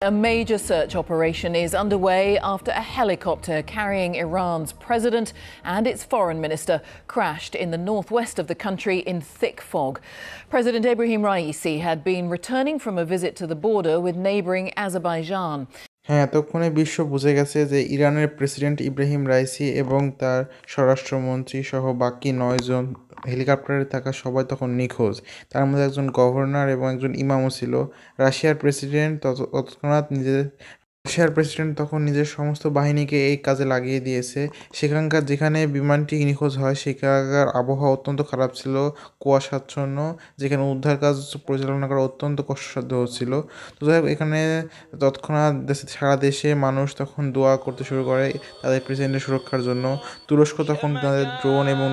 A major search operation is underway after a helicopter carrying Iran's president and its foreign minister crashed in the northwest of the country in thick fog. President Ibrahim Raisi had been returning from a visit to the border with neighboring Azerbaijan. হ্যাঁ এতক্ষণে বিশ্ব বুঝে গেছে যে ইরানের president Ebrahim Raisi এবং তার স্বরাষ্ট্রমন্ত্রী সহ বাকি নয়জন হেলিকপ্টারে থাকা সবাই তখন নিখোঁজ। তার মধ্যে একজন গভর্নর এবং একজন ইমামও ছিল। রাশিয়ার প্রেসিডেন্ট তৎক্ষণাৎ নিজের রাশিয়ার প্রেসিডেন্ট তখন নিজের সমস্ত বাহিনীকে এই কাজে লাগিয়ে দিয়েছে। সেখানকার যেখানে বিমানটি নিখোঁজ হয়, সেখানকার আবহাওয়া অত্যন্ত খারাপ ছিল, কুয়াশাচ্ছন্ন, যেখানে উদ্ধার কাজ পরিচালনা করা অত্যন্ত কষ্টসাধ্য হচ্ছিল। তো যাই এখানে তৎক্ষণাৎ সারা দেশে মানুষ তখন দোয়া করতে শুরু করে তাদের প্রেসিডেন্টের সুরক্ষার জন্য। তুরস্ক তখন তাদের ড্রোন এবং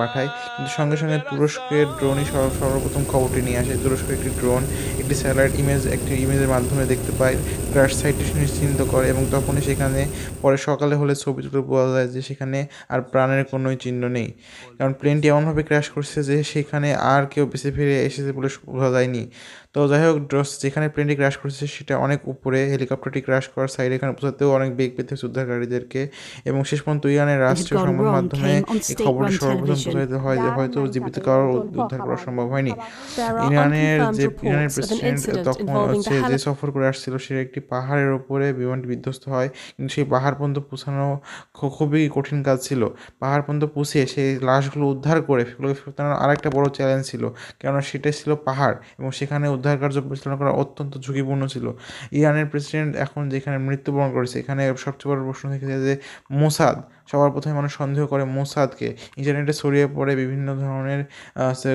পাঠায়, কিন্তু সঙ্গে সঙ্গে তুরস্কের ড্রোনই সর্ব সর্বপ্রথম খবরটি নিয়ে আসে। তুরস্কের একটি ড্রোন একটি স্যাটেলাইট ইমেজ একটি ইমেজের মাধ্যমে দেখতে পায়। ক্র্যাশ সাইটটি নিশ্চিন্ত করে এবং তখনই সেখানে পরে সকালে হলে ছবি তুলে বোঝা যায় যে সেখানে আর প্রাণের কোনোই চিহ্ন নেই। কারণ প্লেনটি এমনভাবে ক্র্যাশ করছে যে সেখানে আর কেউ বেঁচে ফিরে এসেছে বলে বোঝা যায়নি। তো যাই হোক ড্রস যেখানে প্লেনটি ক্র্যাশ করেছে সেটা অনেক উপরে হেলিকপ্টারটি ক্র্যাশ করার সাইডে এখানে পৌঁছাতেও অনেক বেগ পেতে উদ্ধারকারীদেরকে এবং শেষ পর্যন্ত ইরানের রাষ্ট্রীয় সংবাদ মাধ্যমে এই খবরটি সর্বপ্রথম প্রচারিত হয় যে হয়তো জীবিত কারোর উদ্ধার করা সম্ভব হয়নি। ইরানের যে ইরানের প্রেসিডেন্ট তখন হচ্ছে যে সফর করে আসছিল সে একটি পাহাড়ের ওপরে বিমানটি বিধ্বস্ত হয়। কিন্তু সেই পাহাড় পর্যন্ত পৌঁছানো খুবই কঠিন কাজ ছিল। পাহাড় পর্যন্ত পুষে সেই লাশগুলো উদ্ধার করে সেগুলোকে ফেরত আনার আরেকটা বড় চ্যালেঞ্জ ছিল, কেননা সেটাই ছিল পাহাড় এবং সেখানে উদ্ধার কার্য পরিচালনা করা অত্যন্ত ঝুঁকিপূর্ণ ছিল। ইরানের প্রেসিডেন্ট এখন যেখানে মৃত্যুবরণ করেছে, এখানে সবচেয়ে বড় প্রশ্ন থেকে যে মোসাদ সবার প্রথমে মানুষ সন্দেহ করে মোসাদকে। ইন্টারনেটে ছড়িয়ে পড়ে বিভিন্ন ধরনের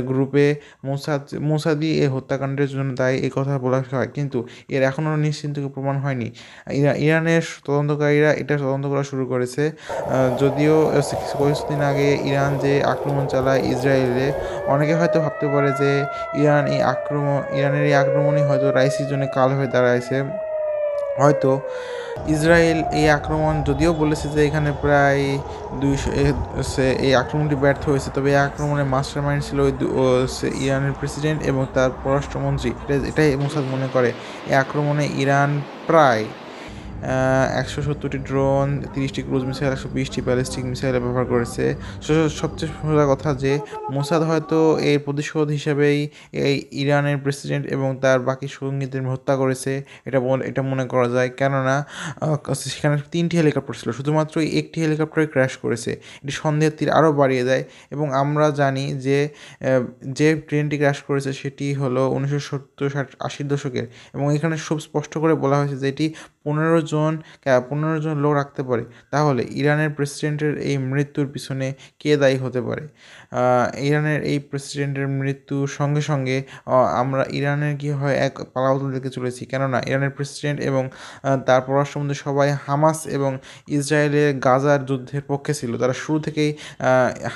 গ্রুপে মোসাদ, মোসাদি এই হত্যাকাণ্ডের জন্য দায়ী এই কথা বলা হয়। কিন্তু এর এখনও নিশ্চিন্ত প্রমাণ হয়নি। ইরানের তদন্তকারীরা এটা তদন্ত করা শুরু করেছে। যদিও কিছুদিন আগে ইরান যে আক্রমণ চালায় ইসরায়েলে, অনেকে হয়তো ভাবতে পারে যে ইরান এই আক্রমণ ইরানের এই আক্রমণই হয়তো রাইসির জন্য কাল হয়ে দাঁড়াইছে। হয়তো ইসরায়েল এই আক্রমণ যদিও বলেছে যে এখানে প্রায় দুইশো এই আক্রমণটি ব্যর্থ হয়েছে, তবে এই আক্রমণের মাস্টার মাইন্ড ছিল ওই ইরানের প্রেসিডেন্ট এবং তার পররাষ্ট্রমন্ত্রী। এটা- এটাই মোসাদ মনে করে, এই আক্রমণে ইরান প্রায় একশো সত্তরটি ড্রোন, তিরিশটি ক্রুজ মিসাইল, একশো বিশটি ব্যালিস্টিক মিসাইল ব্যবহার করেছে। সবচেয়ে সোজা কথা যে, মোসাদ হয়তো এর প্রতিশোধ হিসেবেই এই ইরানের প্রেসিডেন্ট এবং তার বাকি সঙ্গীদের হত্যা করেছে, এটা এটা মনে করা যায়। কেননা সেখানে তিনটি হেলিকপ্টার ছিল, শুধুমাত্র একটি হেলিকপ্টারে ক্র্যাশ করেছে। এটি সন্দেহের তীর আরও বাড়িয়ে দেয় এবং আমরা জানি যে যে ট্রেনটি ক্র্যাশ করেছে সেটি হলো উনিশশো সত্তর ষাট আশির দশকের এবং এখানে খুব স্পষ্ট করে বলা হয়েছে যে এটি পনেরো জন পনেরো জন লোক রাখতে পারে। তাহলে ইরানের প্রেসিডেন্টের এই মৃত্যুর পিছনে কে দায়ী হতে পারে? ইরানের এই প্রেসিডেন্টের মৃত্যুর সঙ্গে সঙ্গে আমরা ইরানের কি হয় এক পালাবদল দেখে চলেছি। কেননা ইরানের প্রেসিডেন্ট এবং তার পররাষ্ট্রমন্ত্রী সবাই হামাস এবং ইসরায়েলের গাজার যুদ্ধের পক্ষে ছিল। তারা শুরু থেকেই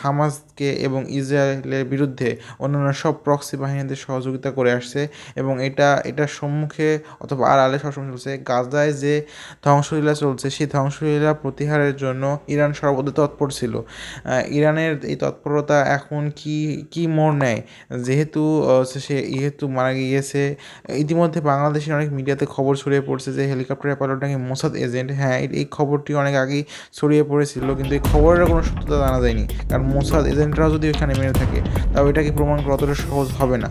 হামাসকে এবং ইসরায়েলের বিরুদ্ধে অন্যান্য সব প্রক্সি বাহিনীদের সহযোগিতা করে আসছে এবং এটা, এটার সম্মুখে অথবা আর আলে সবসময় চলছে। গাজায় যে ধ্বংসলীলা চলছে, সেই ধ্বংসলীলা প্রতিহারের জন্য ইরান সর্বদা তৎপর ছিল। ইরানের এই তৎপরতা এখন কি কি মোড় নেয়? যেহেতু সে ইহেতু মারা গিয়েছে, ইতিমধ্যে বাংলাদেশের অনেক মিডিয়াতে খবর ছড়িয়ে পড়ছে যে হেলিকপ্টারের পাইলট নাকি মোসাদ এজেন্ট। হ্যাঁ এই- খবরটি অনেক আগেই ছড়িয়ে পড়েছিল, কিন্তু এই খবরের কোনো সত্যতা জানা যায়নি। কারণ মোসাদ এজেন্টরাও যদি এখানে মেরে থাকে, তাও এটাকে প্রমাণ করা অতটা সহজ হবে না।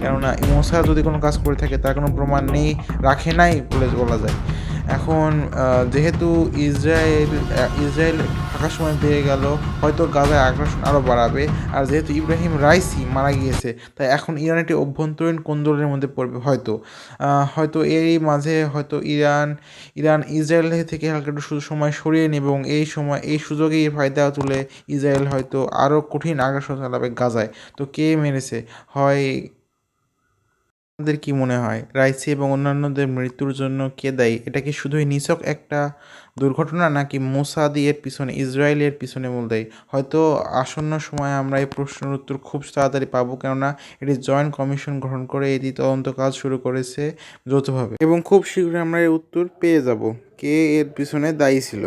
কেননা মোসাদ যদি কোনো কাজ করে থাকে, তার কোনো প্রমাণ নেই, রাখে নাই বলে বলা যায়। এখন যেহেতু ইসরায়েল ইসরায়েল থাকার সময় পেয়ে গেল, হয়তো গাজায় আগ্রাসন আরও বাড়াবে। আর যেহেতু ইব্রাহিম রাইসি মারা গিয়েছে, তাই এখন ইরান একটি অভ্যন্তরীণ কোন্দলের মধ্যে পড়বে হয়তো। হয়তো এরই মাঝে হয়তো ইরান ইরান ইসরায়েল থেকে হালকা একটু সময় সরিয়ে নেবে এবং এই সময়, এই সুযোগেই ফায়দা তুলে ইসরায়েল হয়তো আরও কঠিন আগ্রাসন চালাবে গাজায়। তো কে মেরেছে? হয় আপনাদের কি মনে হয়? রাইসি এবং অন্যান্যদের মৃত্যুর জন্য কে দায়ী? এটা কি শুধুই নিছক একটা দুর্ঘটনা, নাকি মোসাদি এর পিছনে ইসরায়েলের পিছনে মূল দায়ী? হয়তো আসন্ন সময়ে আমরা এই প্রশ্নের উত্তর খুব তাড়াতাড়ি পাবো, কেননা এটি জয়েন্ট কমিশন গঠন করে এটি তদন্ত কাজ শুরু করেছে যৌথভাবে। এবং খুব শীঘ্রই আমরা এর উত্তর পেয়ে যাব, কে এর পিছনে দায়ী ছিল।